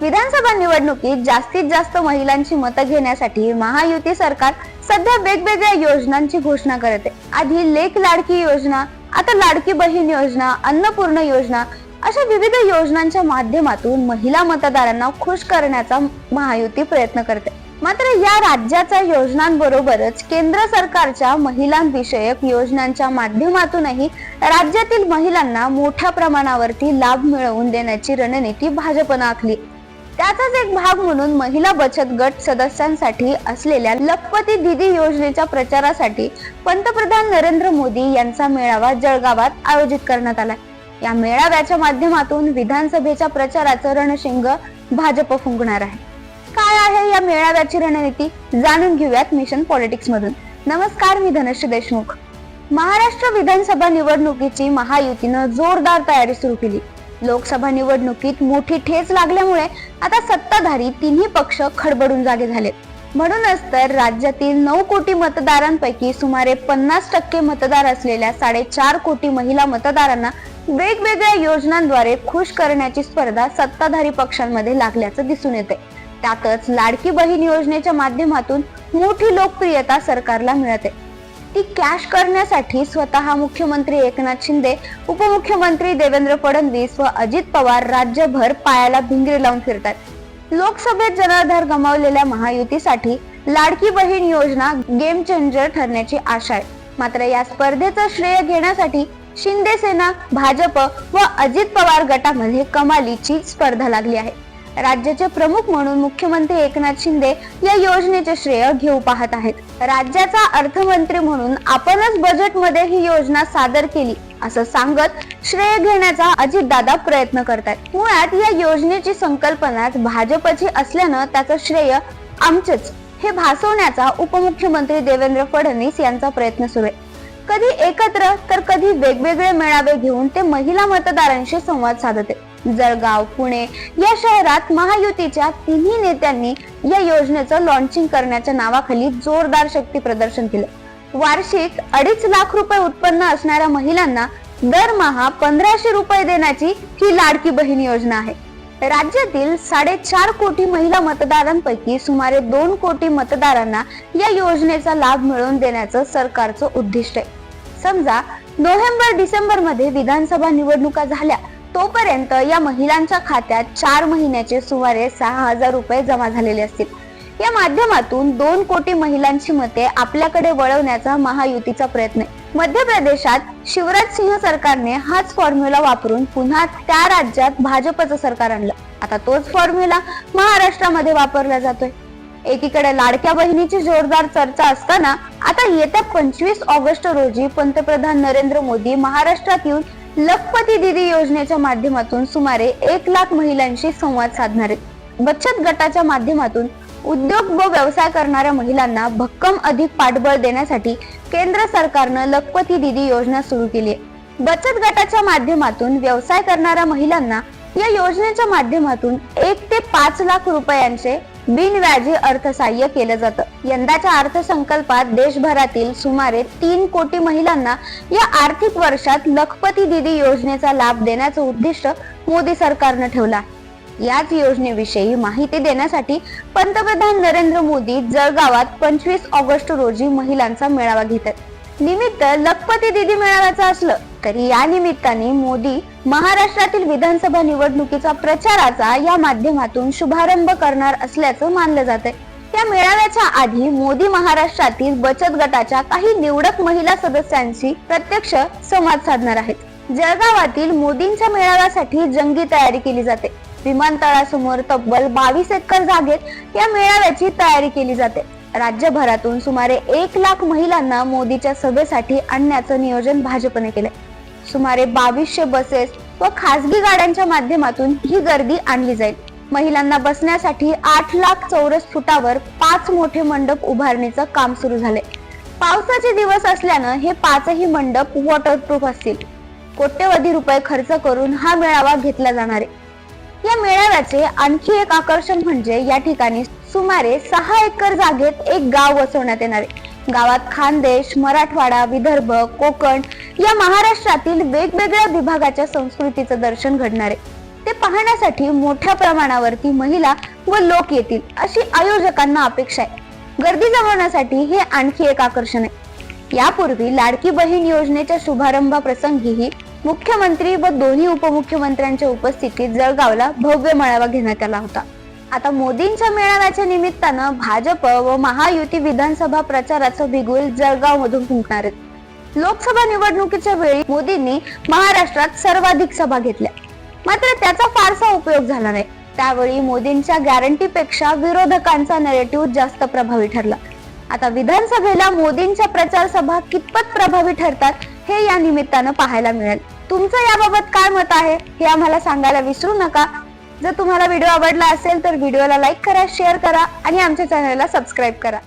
विधानसभा निवडणुकीत जास्तीत जास्त महिलांची मतं घेण्यासाठी महायुती सरकार सध्या वेगवेगळ्या योजनांची घोषणा करते. आधी लेख लाडकी योजना आता लाडकी बहीण योजना अन्नपूर्ण योजना अशा विविध योजनांच्या माध्यमातून महिला मतदारांना खुश करण्याचा महायुती प्रयत्न करते. मात्र या राज्याच्या योजनांबरोबरच केंद्र सरकारच्या महिलांविषयक योजनांच्या माध्यमातूनही राज्यातील महिलांना मोठ्या प्रमाणावरती लाभ मिळवून देण्याची रणनीती भाजपनं आखली. त्याचाच एक भाग म्हणून महिला बचत गट सदस्यांसाठी असलेल्या लखपती दिदी योजनेच्या प्रचारासाठी पंतप्रधान नरेंद्र मोदी यांचा मेळावा जळगावात आयोजित करण्यात आला या मेळाव्याच्या माध्यमातून विधानसभेच्या प्रचाराचं रणशिंग भाजप फुंकणार आहे. काय आहे या मेळाव्याची रणनीती जाणून घेऊयात मिशन पॉलिटिक्स मधून नमस्कार मी धनश्री देशमुख. महाराष्ट्र विधानसभा निवडणुकीची महायुतीनं जोरदार तयारी सुरू केली. लोकसभा निवडणुकीत मोठी ठेच लागल्यामुळे आता सत्ताधारी तिन्ही पक्ष खडबडून जागे झालेत म्हणूनच तर राज्यातील नऊ कोटी मतदारांपैकी सुमारे पन्नास टक्के मतदार असलेल्या साडेचार कोटी महिला मतदारांना वेगवेगळ्या योजनांद्वारे खुश करण्याची स्पर्धा सत्ताधारी पक्षांमध्ये लागल्याचं दिसून येते त्यातच लाडकी बहीण योजनेच्या माध्यमातून मोठी लोकप्रियता सरकारला मिळते. ती कॅश करण्यासाठी स्वतः मुख्यमंत्री एकनाथ शिंदे उपमुख्यमंत्री देवेंद्र फडणवीस व अजित पवार राज्यभर पायाला भिंगरी लावून फिरतात. लोकसभेत जनाधार गमावलेल्या महायुतीसाठी लाडकी बहीण योजना गेम चेंजर ठरण्याची आशा आहे. मात्र या स्पर्धेचं श्रेय घेण्यासाठी शिंदे सेना भाजप व अजित पवार गटामध्ये कमालीची स्पर्धा लागली आहे. राज्याचे प्रमुख म्हणून मुख्यमंत्री एकनाथ शिंदे या योजनेचे श्रेय घेऊ पाहत आहेत. राज्याचा अर्थमंत्री म्हणून आपणच बजेटमध्ये ही योजना सादर केली असं सांगत श्रेय घेण्याचा अजितदादा प्रयत्न करतात मुळात या योजनेची संकल्पनाच भाजपची असल्यानं त्याचं श्रेय आमचेच हे भासवण्याचा उपमुख्यमंत्री देवेंद्र फडणवीस यांचा प्रयत्न सुरू आहे. कधी एकत्र तर कधी वेगवेगळे मेळावे घेऊन ते महिला मतदारांशी संवाद साधते जळगाव पुणे या शहरात महायुतीच्या तिन्ही नेत्यांनी या योजनेचं लॉन्चिंग करण्याच्या नावाखाली जोरदार शक्ती प्रदर्शन केलं. वार्षिक अडीच लाख रुपये उत्पन्न असणाऱ्या महिलांना दरमहा पंधराशे रुपये देण्याची ही लाडकी बहीण योजना आहे. राज्यातील साडेचार कोटी महिला मतदारांपैकी सुमारे दोन कोटी मतदारांना या योजनेचा लाभ मिळवून देण्याचं सरकारचं उद्दिष्ट आहे. समजा नोव्हेंबर डिसेंबरमध्ये विधानसभा निवडणुका झाल्या तोपर्यंत या महिलांच्या खात्यात चार महिन्याचे सुमारे सहा हजार रुपये जमा झालेले असतील. या माध्यमातून दोन कोटी महिलांची मते आपल्याकडे वळवण्याचा महायुतीचा प्रयत्न आहे. मध्य प्रदेशात शिवराज सिंह सरकारने हाच फॉर्म्युला वापरून पुन्हा त्या राज्यात भाजपचं सरकार आणलं. आता तोच फॉर्म्युला महाराष्ट्रामध्ये वापरला जातोय. एकीकडे लाडक्या बहिणीची जोरदार चर्चा असताना आता येत्या पंचवीस ऑगस्ट रोजी पंतप्रधान नरेंद्र मोदी महाराष्ट्रात येऊन लखपती दिदी योजनेच्या माध्यमातून सुमारे एक लाख महिलांशी संवाद साधणार. बचत गटाच्या माध्यमातून उद्योग व व्यवसाय करणाऱ्या महिलांना भक्कम अधिक पाठबळ देण्यासाठी केंद्र सरकारनं लखपती दिदी योजना सुरू केली आहे. बचत गटाच्या माध्यमातून व्यवसाय करणाऱ्या महिलांना या योजनेच्या माध्यमातून एक ते पाच लाख रुपयांचे बिनव्याजी अर्थसाह्य केलं जातं. यंदाच्या अर्थसंकल्पात देशभरातील सुमारे तीन कोटी महिलांना या आर्थिक वर्षात लखपती दिदी योजनेचा लाभ देण्याचं उद्दिष्ट मोदी सरकारनं ठेवलं आहे. याच योजनेविषयी माहिती देण्यासाठी पंतप्रधान नरेंद्र मोदी जळगावात पंचवीस ऑगस्ट रोजी महिलांचा मेळावा घेतात. निमित्त लखपती दिदी मेळाव्याचं असलं तरी या निमित्ताने मोदी महाराष्ट्रातील विधानसभा निवडणुकीचा प्रचाराचा या माध्यमातून शुभारंभ करणार असल्याचं मानलं जात आहे या मेळाव्याच्या आधी मोदी महाराष्ट्रातील बचत गटाच्या काही निवडक महिला सदस्यांशी प्रत्यक्ष संवाद साधणार आहेत. जळगावातील मोदींच्या मेळाव्यासाठी जंगी तयारी केली जाते. विमानतळासमोर तब्बल बावीस एकर जागेत या मेळाव्याची तयारी केली जाते. राज्यभरातून सुमारे एक लाख महिलांना मोदीच्या सभेसाठी आणण्याचं नियोजन भाजपने केलंय. सुमारे बावीसशे बसेस व खासगी गाड्यांच्या माध्यमातून ही गर्दी आणली जाईल. महिलांना बसण्यासाठी आठ लाख चौरस फुटावर पाच मोठे मंडप उभारणीचं काम सुरू झाले पावसाचे दिवस असल्यानं हे पाचही मंडप वॉटरप्रूफ असतील. कोट्यवधी रुपये खर्च करून हा मेळावा घेतला जाणार आहे. या मेळाव्याचे आणखी एक आकर्षण म्हणजे या ठिकाणी सुमारे सहा एकर जागेत एक गाव वसवण्यात येणार आहे. गावात खानदेश मराठवाडा विदर्भ कोकण या महाराष्ट्रातील वेगवेगळ्या विभागाच्या संस्कृतीचं दर्शन घडणार आहे. ते पाहण्यासाठी मोठ्या प्रमाणावरती महिला व लोक येतील अशी आयोजकांना अपेक्षा आहे. गर्दी जमवण्यासाठी हे आणखी एक आकर्षण आहे. यापूर्वी लाडकी बहीण योजनेच्या शुभारंभाप्रसंगीही मुख्यमंत्री व दोन्ही उपमुख्यमंत्र्यांच्या उपस्थितीत जळगावला भव्य मेळावा घेण्यात आला होता. आता मोदींच्या मेळाव्याच्या निमित्तानं भाजप व महायुती विधानसभा प्रचाराचं बिगुल जळगाव मधून फुंकणार आहेत. लोकसभा निवडणुकीच्या वेळी मोदींनी महाराष्ट्रात सर्वाधिक सभा घेतल्या. मात्र त्याचा फारसा उपयोग झाला नाही. त्यावेळी मोदींच्या गॅरंटीपेक्षा विरोधकांचा नेरेटिव्ह जास्त प्रभावी ठरला. आता विधानसभेला मोदींच्या प्रचार सभा कितपत प्रभावी ठरतात हे या निमित्तानं पाहायला मिळेल. तुमचं याबाबत काय मत आहे हे आम्हाला सांगायला विसरू नका. जर तुम्हाला व्हिडिओ आवडला असेल तर व्हिडिओला लाईक करा शेअर करा आणि आमच्या चॅनलला सबस्क्राईब करा.